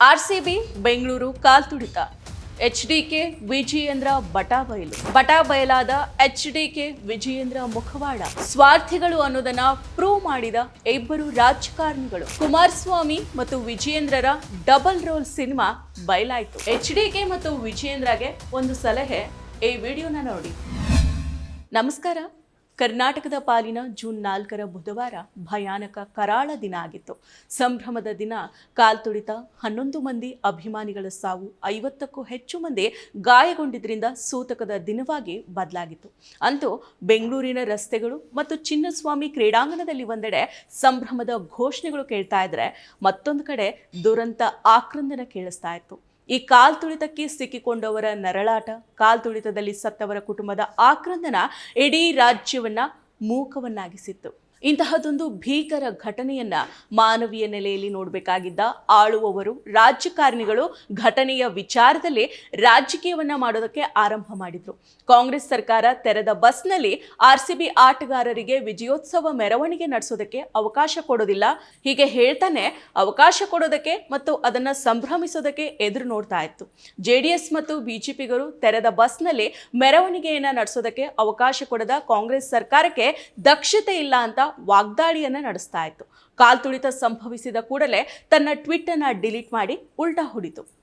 RCB, Bengaluru ಕಾಲ್ತುಳಿತ H D K Vijayendra ಬಟಾ ಬಯಲಾದ ಎಚ್ ಡಿ ಕೆ ವಿಜಯೇಂದ್ರ ಮುಖವಾಡ. ಸ್ವಾರ್ಥಿಗಳು ಅನ್ನೋದನ್ನ ಪ್ರೂವ್ ಮಾಡಿದ ಇಬ್ಬರು ರಾಜಕಾರಣಿಗಳು. ಕುಮಾರಸ್ವಾಮಿ ಮತ್ತು ವಿಜಯೇಂದ್ರರ ಡಬಲ್ ರೋಲ್ ಸಿನಿಮಾ ಬಯಲಾಯಿತು. ಎಚ್ ಡಿ ಕೆ ಮತ್ತು ವಿಜಯೇಂದ್ರಗೆ ಒಂದು ಸಲಹೆ. ಈ ವಿಡಿಯೋನ ನೋಡಿ. ನಮಸ್ಕಾರ. ಕರ್ನಾಟಕದ ಪಾಲಿನ ಜೂನ್ ನಾಲ್ಕರ ಬುಧವಾರ ಭಯಾನಕ ಕರಾಳ ದಿನ ಆಗಿತ್ತು. ಸಂಭ್ರಮದ ದಿನ ಕಾಲ್ತುಳಿತ ಹನ್ನೊಂದು ಮಂದಿ ಅಭಿಮಾನಿಗಳ ಸಾವು, ಐವತ್ತಕ್ಕೂ ಹೆಚ್ಚು ಮಂದಿ ಗಾಯಗೊಂಡಿದ್ದರಿಂದ ಸೂತಕದ ದಿನವಾಗಿ ಬದಲಾಗಿತ್ತು. ಅಂತೂ ಬೆಂಗಳೂರಿನ ರಸ್ತೆಗಳು ಮತ್ತು ಚಿನ್ನಸ್ವಾಮಿ ಕ್ರೀಡಾಂಗಣದಲ್ಲಿ ಒಂದೆಡೆ ಸಂಭ್ರಮದ ಘೋಷಣೆಗಳು ಕೇಳ್ತಾ ಇದ್ರೆ ಮತ್ತೊಂದು ಕಡೆ ದುರಂತ ಆಕ್ರಂದನ ಕೇಳಿಸ್ತಾ ಇತ್ತು. ಈ ಕಾಲ್ತುಳಿತಕ್ಕೆ ಸಿಕ್ಕಿಕೊಂಡವರ ನರಳಾಟ ಕಾಲ್ತುಳಿತದಲ್ಲಿ ಸತ್ತವರ ಕುಟುಂಬದ ಆಕ್ರಂದನ ಇಡೀ ರಾಜ್ಯವನ್ನ ಮೂಕವನ್ನಾಗಿಸಿತ್ತು. ಇಂತಹದೊಂದು ಭೀಕರ ಘಟನೆಯನ್ನ ಮಾನವೀಯ ನೆಲೆಯಲ್ಲಿ ನೋಡಬೇಕಾಗಿದ್ದ ಆಳುವವರು, ರಾಜಕಾರಣಿಗಳು ಘಟನೆಯ ವಿಚಾರದಲ್ಲಿ ರಾಜಕೀಯವನ್ನ ಮಾಡೋದಕ್ಕೆ ಆರಂಭ ಮಾಡಿದ್ರು. ಕಾಂಗ್ರೆಸ್ ಸರ್ಕಾರ ತೆರೆದ ಬಸ್ನಲ್ಲಿ ಆರ್ಸಿಬಿ ಆಟಗಾರರಿಗೆ ವಿಜಯೋತ್ಸವ ಮೆರವಣಿಗೆ ನಡೆಸೋದಕ್ಕೆ ಅವಕಾಶ ಕೊಡೋದಿಲ್ಲ. ಹೀಗೆ ಹೇಳ್ತಾನೆ, ಅವಕಾಶ ಕೊಡೋದಕ್ಕೆ ಮತ್ತು ಅದನ್ನ ಸಂಭ್ರಮಿಸೋದಕ್ಕೆ ಎದುರು ನೋಡ್ತಾ ಇತ್ತು. ಜೆಡಿಎಸ್ ಮತ್ತು ಬಿಜೆಪಿಗರು ತೆರೆದ ಬಸ್ನಲ್ಲಿ ಮೆರವಣಿಗೆಯನ್ನ ನಡೆಸೋದಕ್ಕೆ ಅವಕಾಶ ಕೊಡದ ಕಾಂಗ್ರೆಸ್ ಸರ್ಕಾರಕ್ಕೆ ದಕ್ಷತೆ ಇಲ್ಲ ಅಂತ ವಾಗ್ದಾಳಿಯನ್ನ ನಡೆಸ್ತಾ ಇತ್ತು. ಕಾಲ್ತುಳಿತ ಸಂಭವಿಸಿದ ಕೂಡಲೇ ತನ್ನ ಟ್ವೀಟ್ ಅನ್ನ ಡಿಲೀಟ್ ಮಾಡಿ ಉಲ್ಟಾ ಹೊಡಿತು.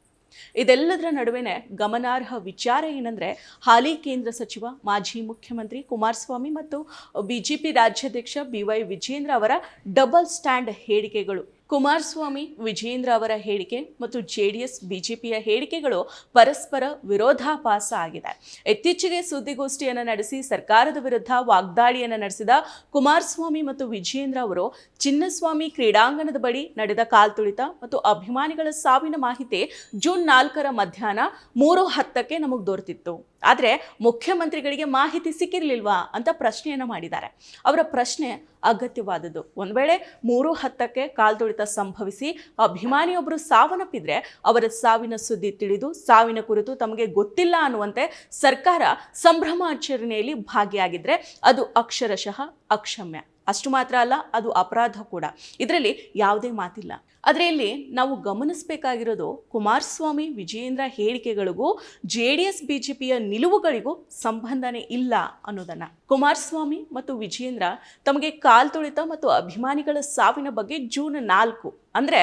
ಇದೆಲ್ಲದರ ನಡುವೆನೆ ಗಮನಾರ್ಹ ವಿಚಾರ ಏನಂದ್ರೆ, ಹಾಲಿ ಕೇಂದ್ರ ಸಚಿವ, ಮಾಜಿ ಮುಖ್ಯಮಂತ್ರಿ ಕುಮಾರಸ್ವಾಮಿ ಮತ್ತು ಬಿಜೆಪಿ ರಾಜ್ಯಾಧ್ಯಕ್ಷ ಬಿ ವೈ ವಿಜೇಂದ್ರ ಅವರ ಡಬಲ್ ಸ್ಟ್ಯಾಂಡ್ ಹೇಳಿಕೆಗಳು ಕುಮಾರಸ್ವಾಮಿ, ವಿಜೇಂದ್ರ ಅವರ ಹೇಳಿಕೆ ಮತ್ತು ಜೆಡಿಎಸ್, ಬಿಜೆಪಿಯ ಹೇಳಿಕೆಗಳು ಪರಸ್ಪರ ವಿರೋಧಾಭಾಸ ಆಗಿದೆ. ಇತ್ತೀಚೆಗೆ ಸುದ್ದಿಗೋಷ್ಠಿಯನ್ನು ನಡೆಸಿ ಸರ್ಕಾರದ ವಿರುದ್ಧ ವಾಗ್ದಾಳಿಯನ್ನು ನಡೆಸಿದ ಕುಮಾರಸ್ವಾಮಿ ಮತ್ತು ವಿಜೇಂದ್ರ ಅವರು ಚಿನ್ನಸ್ವಾಮಿ ಕ್ರೀಡಾಂಗಣದ ಬಳಿ ನಡೆದ ಕಾಲ್ತುಳಿತ ಮತ್ತು ಅಭಿಮಾನಿಗಳ ಸಾವಿನ ಮಾಹಿತಿ ಜೂನ್ ನಾಲ್ಕರ ಮಧ್ಯಾಹ್ನ ಮೂರು ಹತ್ತಕ್ಕೆ ನಮಗೆ ದೊರೆತಿತ್ತು. ಆದರೆ ಮುಖ್ಯಮಂತ್ರಿಗಳಿಗೆ ಮಾಹಿತಿ ಸಿಕ್ಕಿರಲಿಲ್ವಾ ಅಂತ ಪ್ರಶ್ನೆಯನ್ನು ಮಾಡಿದ್ದಾರೆ. ಅವರ ಪ್ರಶ್ನೆ ಅಗತ್ಯವಾದದ್ದು. ಒಂದು ವೇಳೆ ಮೂರು ಹತ್ತಕ್ಕೆ ಕಾಲ್ತುಳಿತ ಸಂಭವಿಸಿ ಅಭಿಮಾನಿಯೊಬ್ಬರು ಸಾವನ್ನಪ್ಪಿದ್ರೆ ಅವರ ಸಾವಿನ ಸುದ್ದಿ ತಿಳಿದು ಸಾವಿನ ಕುರಿತು ತಮಗೆ ಗೊತ್ತಿಲ್ಲ ಅನ್ನುವಂತೆ ಸರ್ಕಾರ ಸಂಭ್ರಮಾಚರಣೆಯಲ್ಲಿ ಭಾಗಿಯಾಗಿದ್ರೆ ಅದು ಅಕ್ಷರಶಃ ಅಕ್ಷಮ್ಯ. ಅಷ್ಟು ಮಾತ್ರ ಅಲ್ಲ, ಅದು ಅಪರಾಧ ಕೂಡ. ಇದರಲ್ಲಿ ಯಾವುದೇ ಮಾತಿಲ್ಲ. ಆದರೆ ಇಲ್ಲಿ ನಾವು ಗಮನಿಸಬೇಕಾಗಿರೋದು Kumaraswamy Vijayendra ಹೇಳಿಕೆಗಳಿಗೂ, J D S B J ಪಿಯ ನಿಲುವುಗಳಿಗೂ ಸಂಬಂಧನೇ ಇಲ್ಲ ಅನ್ನೋದನ್ನು. ಕುಮಾರಸ್ವಾಮಿ ಮತ್ತು ವಿಜಯೇಂದ್ರ ತಮಗೆ ಕಾಲ್ತುಳಿತ ಮತ್ತು ಅಭಿಮಾನಿಗಳ ಸಾವಿನ ಬಗ್ಗೆ ಜೂನ್ ನಾಲ್ಕು. ಅಂದರೆ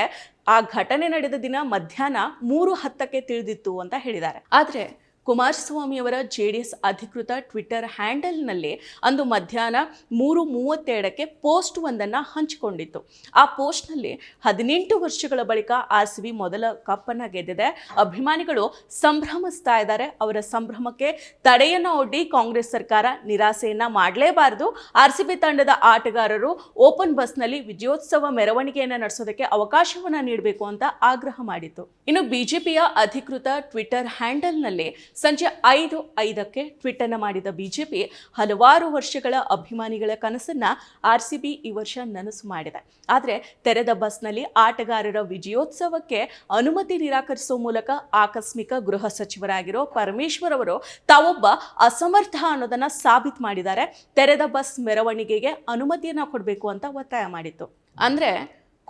ಆ ಘಟನೆ ನಡೆದ ದಿನ ಮಧ್ಯಾಹ್ನ ಮೂರು ಹತ್ತಕ್ಕೆ ತಿಳಿದಿತ್ತು ಅಂತ ಹೇಳಿದ್ದಾರೆ. ಆದರೆ ಕುಮಾರಸ್ವಾಮಿಯವರ ಜೆ ಡಿ ಎಸ್ ಅಧಿಕೃತ ಟ್ವಿಟರ್ ಹ್ಯಾಂಡಲ್ನಲ್ಲಿ ಅಂದು ಮಧ್ಯಾಹ್ನ ಮೂರು ಮೂವತ್ತೆರಡಕ್ಕೆ ಪೋಸ್ಟ್ ಒಂದನ್ನು ಹಂಚಿಕೊಂಡಿತ್ತು. ಆ ಪೋಸ್ಟ್ನಲ್ಲಿ ಹದಿನೆಂಟು ವರ್ಷಗಳ ಬಳಿಕ ಆರ್ ಸಿ ಬಿ ಮೊದಲ ಕಪ್ಪನ್ನು ಗೆದ್ದಿದೆ. ಅಭಿಮಾನಿಗಳು ಸಂಭ್ರಮಿಸ್ತಾ ಇದ್ದಾರೆ. ಅವರ ಸಂಭ್ರಮಕ್ಕೆ ತಡೆಯನ್ನು ಒಡ್ಡಿ ಕಾಂಗ್ರೆಸ್ ಸರ್ಕಾರ ನಿರಾಸೆಯನ್ನು ಮಾಡಲೇಬಾರದು. ಆರ್ ಸಿ ಬಿ ತಂಡದ ಆಟಗಾರರು ಓಪನ್ ಬಸ್ನಲ್ಲಿ ವಿಜಯೋತ್ಸವ ಮೆರವಣಿಗೆಯನ್ನು ನಡೆಸೋದಕ್ಕೆ ಅವಕಾಶವನ್ನು ನೀಡಬೇಕು ಅಂತ ಆಗ್ರಹ ಮಾಡಿತ್ತು. ಇನ್ನು ಬಿಜೆಪಿಯ ಅಧಿಕೃತ ಟ್ವಿಟರ್ ಹ್ಯಾಂಡಲ್ನಲ್ಲಿ ಸಂಜೆ ಐದು ಐದಕ್ಕೆ ಟ್ವೀಟ್ ಅನ್ನು ಮಾಡಿದ ಬಿಜೆಪಿ ಹಲವಾರು ವರ್ಷಗಳ ಅಭಿಮಾನಿಗಳ ಕನಸನ್ನ ಆರ್ ಸಿ ಬಿ ಈ ವರ್ಷ ನನಸು ಮಾಡಿದೆ. ಆದರೆ ತೆರೆದ ಬಸ್ನಲ್ಲಿ ಆಟಗಾರರ ವಿಜಯೋತ್ಸವಕ್ಕೆ ಅನುಮತಿ ನಿರಾಕರಿಸುವ ಮೂಲಕ ಆಕಸ್ಮಿಕ ಗೃಹ ಸಚಿವರಾಗಿರೋ ಪರಮೇಶ್ವರ್ ಅವರು ತಾವೊಬ್ಬ ಅಸಮರ್ಥ ಅನ್ನೋದನ್ನ ಸಾಬೀತು ಮಾಡಿದ್ದಾರೆ. ತೆರೆದ ಬಸ್ ಮೆರವಣಿಗೆಗೆ ಅನುಮತಿಯನ್ನು ಕೊಡಬೇಕು ಅಂತ ಒತ್ತಾಯ ಮಾಡಿತ್ತು. ಅಂದ್ರೆ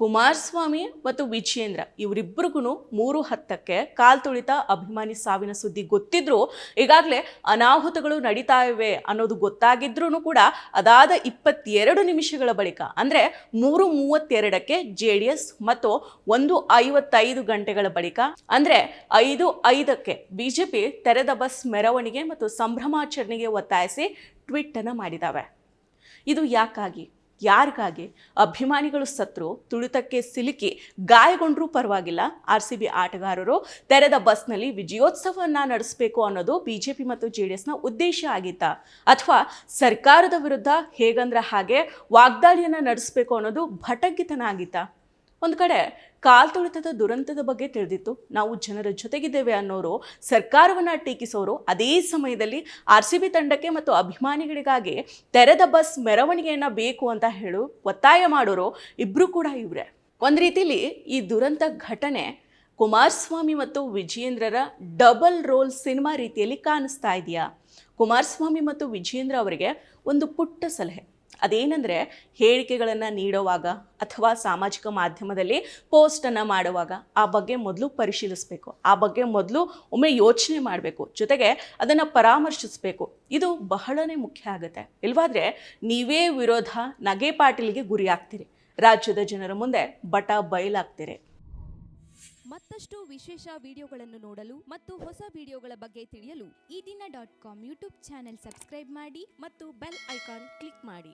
ಕುಮಾರಸ್ವಾಮಿ ಮತ್ತು ವಿಜಯೇಂದ್ರ ಇವರಿಬ್ಬರಿಗೂ ಮೂರು ಹತ್ತಕ್ಕೆ ಕಾಲ್ ತುಳಿತ ಅಭಿಮಾನಿ ಸಾವಿನ ಸುದ್ದಿ ಗೊತ್ತಿದ್ರು ಈಗಾಗಲೇ ಅನಾಹುತಗಳು ನಡೀತಾ ಇವೆ ಅನ್ನೋದು ಗೊತ್ತಾಗಿದ್ರೂ ಕೂಡ ಅದಾದ ಇಪ್ಪತ್ತೆರಡು ನಿಮಿಷಗಳ ಬಳಿಕ, ಅಂದರೆ ಮೂರು ಮೂವತ್ತೆರಡಕ್ಕೆ ಜೆ ಡಿ ಎಸ್ ಮತ್ತು ಒಂದು ಐವತ್ತೈದು ಗಂಟೆಗಳ ಬಳಿಕ, ಅಂದರೆ ಐದು ಐದಕ್ಕೆ ಬಿಜೆಪಿ ತೆರೆದ ಬಸ್ ಮೆರವಣಿಗೆ ಮತ್ತು ಸಂಭ್ರಮಾಚರಣೆಗೆ ಒತ್ತಾಯಿಸಿ ಟ್ವೀಟ್ ಮಾಡಿದ್ದಾವೆ ಇದು ಯಾಕಾಗಿ? ಯಾರಿಗಾಗಿ? ಅಭಿಮಾನಿಗಳು ಸತ್ರು, ತುಳಿತಕ್ಕೆ ಸಿಲುಕಿ ಗಾಯಗೊಂಡರೂ ಪರವಾಗಿಲ್ಲ. ಆರ್ ಸಿ ಬಿ ಆಟಗಾರರು ತೆರೆದ ಬಸ್ನಲ್ಲಿ ವಿಜಯೋತ್ಸವವನ್ನು ನಡೆಸಬೇಕು ಅನ್ನೋದು ಬಿಜೆಪಿ ಮತ್ತು ಜೆ ಡಿ ಎಸ್ನ ಉದ್ದೇಶ ಆಗಿತ್ತ. ಅಥವಾ ಸರ್ಕಾರದ ವಿರುದ್ಧ ಹೇಗಂದ್ರೆ ಹಾಗೆ ವಾಗ್ದಾಳಿಯನ್ನು ನಡೆಸಬೇಕು ಅನ್ನೋದು ಭಟಗಿತನ ಆಗಿತ್ತಾ. ಒಂದು ಕಡೆ ಕಾಲ್ತುಳಿತದ ದುರಂತದ ಬಗ್ಗೆ ತಿಳಿದಿತ್ತು. ನಾವು ಜನರ ಜೊತೆಗಿದ್ದೇವೆ ಅನ್ನೋರು, ಸರ್ಕಾರವನ್ನು ಟೀಕಿಸೋರು, ಅದೇ ಸಮಯದಲ್ಲಿ ಆರ್ ಸಿ ಬಿ ತಂಡಕ್ಕೆ ಮತ್ತು ಅಭಿಮಾನಿಗಳಿಗಾಗಿ ತೆರೆದ ಬಸ್ ಮೆರವಣಿಗೆಯನ್ನು ಬೇಕು ಅಂತ ಹೇಳು, ಒತ್ತಾಯ ಮಾಡೋರು ಇಬ್ಬರು ಕೂಡ ಇವರೇ. ಒಂದು ರೀತಿಲಿ ಈ ದುರಂತ ಘಟನೆ ಕುಮಾರಸ್ವಾಮಿ ಮತ್ತು ವಿಜಯೇಂದ್ರರ ಡಬಲ್ ರೋಲ್ ಸಿನಿಮಾ ರೀತಿಯಲ್ಲಿ ಕಾಣಿಸ್ತಾ ಇದೆಯಾ? ಕುಮಾರಸ್ವಾಮಿ ಮತ್ತು ವಿಜಯೇಂದ್ರ ಅವರಿಗೆ ಒಂದು ಪುಟ್ಟ ಸಲಹೆ. ಅದೇನೆಂದರೆ ಹೇಳಿಕೆಗಳನ್ನು ನೀಡುವಾಗ ಅಥವಾ ಸಾಮಾಜಿಕ ಮಾಧ್ಯಮದಲ್ಲಿ ಪೋಸ್ಟನ್ನು ಮಾಡುವಾಗ ಆ ಬಗ್ಗೆ ಮೊದಲು ಪರಿಶೀಲಿಸಬೇಕು. ಆ ಬಗ್ಗೆ ಮೊದಲು ಒಮ್ಮೆ ಯೋಚನೆ ಮಾಡಬೇಕು. ಜೊತೆಗೆ ಅದನ್ನು ಪರಾಮರ್ಶಿಸಬೇಕು. ಇದು ಬಹಳನೇ ಮುಖ್ಯ ಆಗುತ್ತೆ. ಇಲ್ವಾದರೆ ನೀವೇ ವಿರೋಧ ನಗೆ ಪಾಟೀಲ್ಗೆ ಗುರಿ ಆಗ್ತೀರಿ ರಾಜ್ಯದ ಜನರ ಮುಂದೆ ಬಟ ಬಯಲಾಗ್ತೀರಿ. ಮತ್ತಷ್ಟು ವಿಶೇಷ ವಿಡಿಯೋಗಳನ್ನು ನೋಡಲು ಮತ್ತು ಹೊಸ ವಿಡಿಯೋಗಳ ಬಗ್ಗೆ ತಿಳಿಯಲು Ee Dina dot com YouTube channel subscribe ಮಾಡಿ ಮತ್ತು ಬೆಲ್ ಐಕಾನ್ ಕ್ಲಿಕ್ ಮಾಡಿ.